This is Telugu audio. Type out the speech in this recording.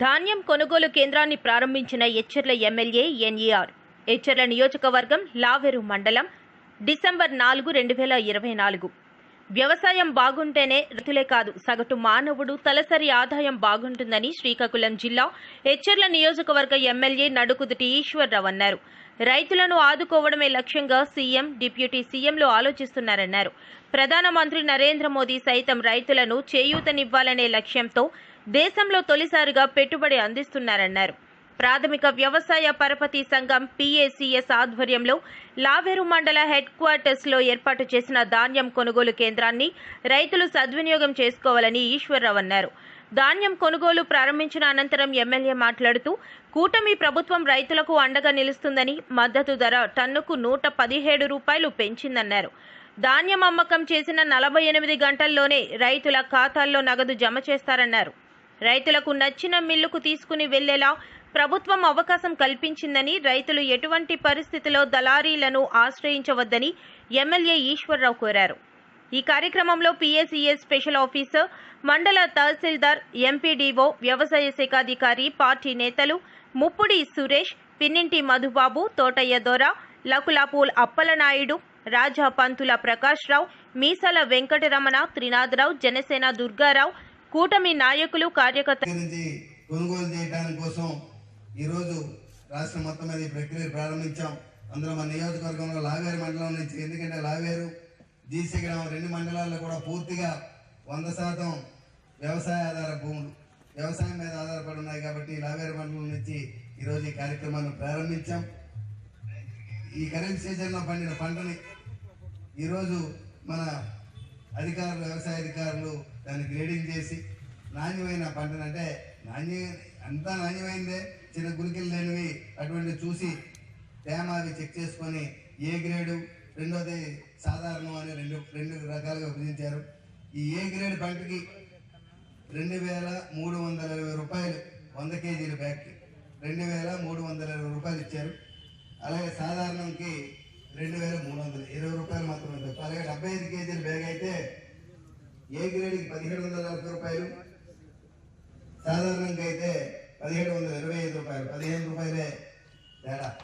ధాన్యం కొనుగోలు కేంద్రాన్ని ప్రారంభించిన ఎచ్చర్ల ఎమ్మెల్యే ఎన్ఈఆర్ ఎచ్చర్ల నియోజకవర్గం లావెరు మండలం డిసెంబర్ నాలుగు రెండు వేల ఇరవై నాలుగు. వ్యవసాయం బాగుంటేనే రైతులే కాదు సగటు మానవుడు తలసరి ఆదాయం బాగుంటుందని శ్రీకాకుళం జిల్లా హెచ్చర్ల నియోజకవర్గ ఎమ్మెల్యే నడుకుదుటి ఈశ్వర్రావు అన్నారు. రైతులను ఆదుకోవడమే లక్ష్యంగా సీఎం డిప్యూటీ సీఎంలు ఆలోచిస్తున్నారన్నారు. ప్రధానమంత్రి నరేంద్ర మోదీ సైతం రైతులను చేయూతనివ్వాలనే లక్ష్యంతో దేశంలో తొలిసారిగా పెట్టుబడి అందిస్తున్నారన్నారు. ప్రాథమిక వ్యవసాయ పరపతి సంఘం పీఏసీఎస్ ఆధ్వర్యంలో లావేరు మండల హెడ్ క్వార్టర్స్లో ఏర్పాటు చేసిన ధాన్యం కొనుగోలు కేంద్రాన్ని రైతులు సద్వినియోగం చేసుకోవాలని ఈశ్వరరావు అన్నారు. ధాన్యం కొనుగోలు ప్రారంభించిన అనంతరం ఎమ్మెల్యే మాట్లాడుతూ కూటమి ప్రభుత్వం రైతులకు అండగా నిలుస్తుందని మద్దతు ధర టన్నుకు నూట పదిహేడు రూపాయలు పెంచిందన్నారు. ధాన్యం అమ్మకం చేసిన నలభై ఎనిమిది గంటల్లోనే రైతుల ఖాతాల్లో నగదు జమ చేస్తారన్నారు. రైతులకు నచ్చిన మిల్లుకు తీసుకుని వెళ్ళేలా ప్రభుత్వం అవకాశం కల్పించిందని రైతులు ఎటువంటి పరిస్థితిలో దళారీలను ఆశ్రయించవద్దని ఎమ్మెల్యే ఈశ్వరరావు కోరారు. ఈ కార్యక్రమంలో పీఎస్ఈఎస్ స్పెషల్ ఆఫీసర్ మండల తహసీల్దార్ ఎంపీడీఓ వ్యవసాయ శాఖాధికారి పార్టీ నేతలు ముప్పుడి సురేష్ పిన్నింటి మధుబాబు తోటయ్య దొర లకులాపూల్ అప్పలనాయుడు రాజా పంతుల ప్రకాష్ రావు మీసాల వెంకటరమణ త్రినాథరావు జనసేన దుర్గారావు కూటమి నాయకులు కార్యకర్త కొనుగోలు చేయడానికి కోసం ఈరోజు రాష్ట్రం మొత్తం మీద ఈ ప్రక్రియ ప్రారంభించాం. అందులో మన నియోజకవర్గంలో లావేరు మండలం నుంచి ఎందుకంటే లావేరు జీసీ గ్రామం రెండు మండలాల్లో కూడా పూర్తిగా వంద శాతం వ్యవసాయ ఆధార భూములు వ్యవసాయం మీద ఆధారపడి ఉన్నాయి కాబట్టి లావేరు మండలం నుంచి ఈరోజు ఈ కార్యక్రమాన్ని ప్రారంభించాం. ఈ కరెంట్ సీజన్లో పండిన పంటని ఈరోజు మన అధికారులు వ్యవసాయ అధికారులు దాన్ని గ్రేడింగ్ చేసి నాణ్యమైన పంటను అంటే నాణ్య అంతా నాణ్యమైందే చిన్న గురికలు లేనివి అటువంటి చూసి తేమ అవి చెక్ చేసుకొని ఏ గ్రేడు రెండోది సాధారణం అని రెండు రెండు రకాలుగా విభజించారు. ఈ ఏ గ్రేడ్ పంటకి రెండు వేల మూడు వందల ఇరవై రూపాయలు వంద కేజీల బ్యాగ్కి రెండు వేల మూడు వందల ఇరవై రూపాయలు ఇచ్చారు. అలాగే సాధారణంకి రెండు వేల మూడు వందలు ఇరవై రూపాయలు మాత్రమే తక్కువ అలాగే డెబ్బై ఐదు కేజీల బ్యాగ్ అయితే ఏ గ్రేడ్కి పదిహేడు వందల నలభై రూపాయలు? సాధారణంగా అయితే పదిహేడు వందల ఇరవై ఐదు రూపాయలు. పదిహేను రూపాయలే తేడా.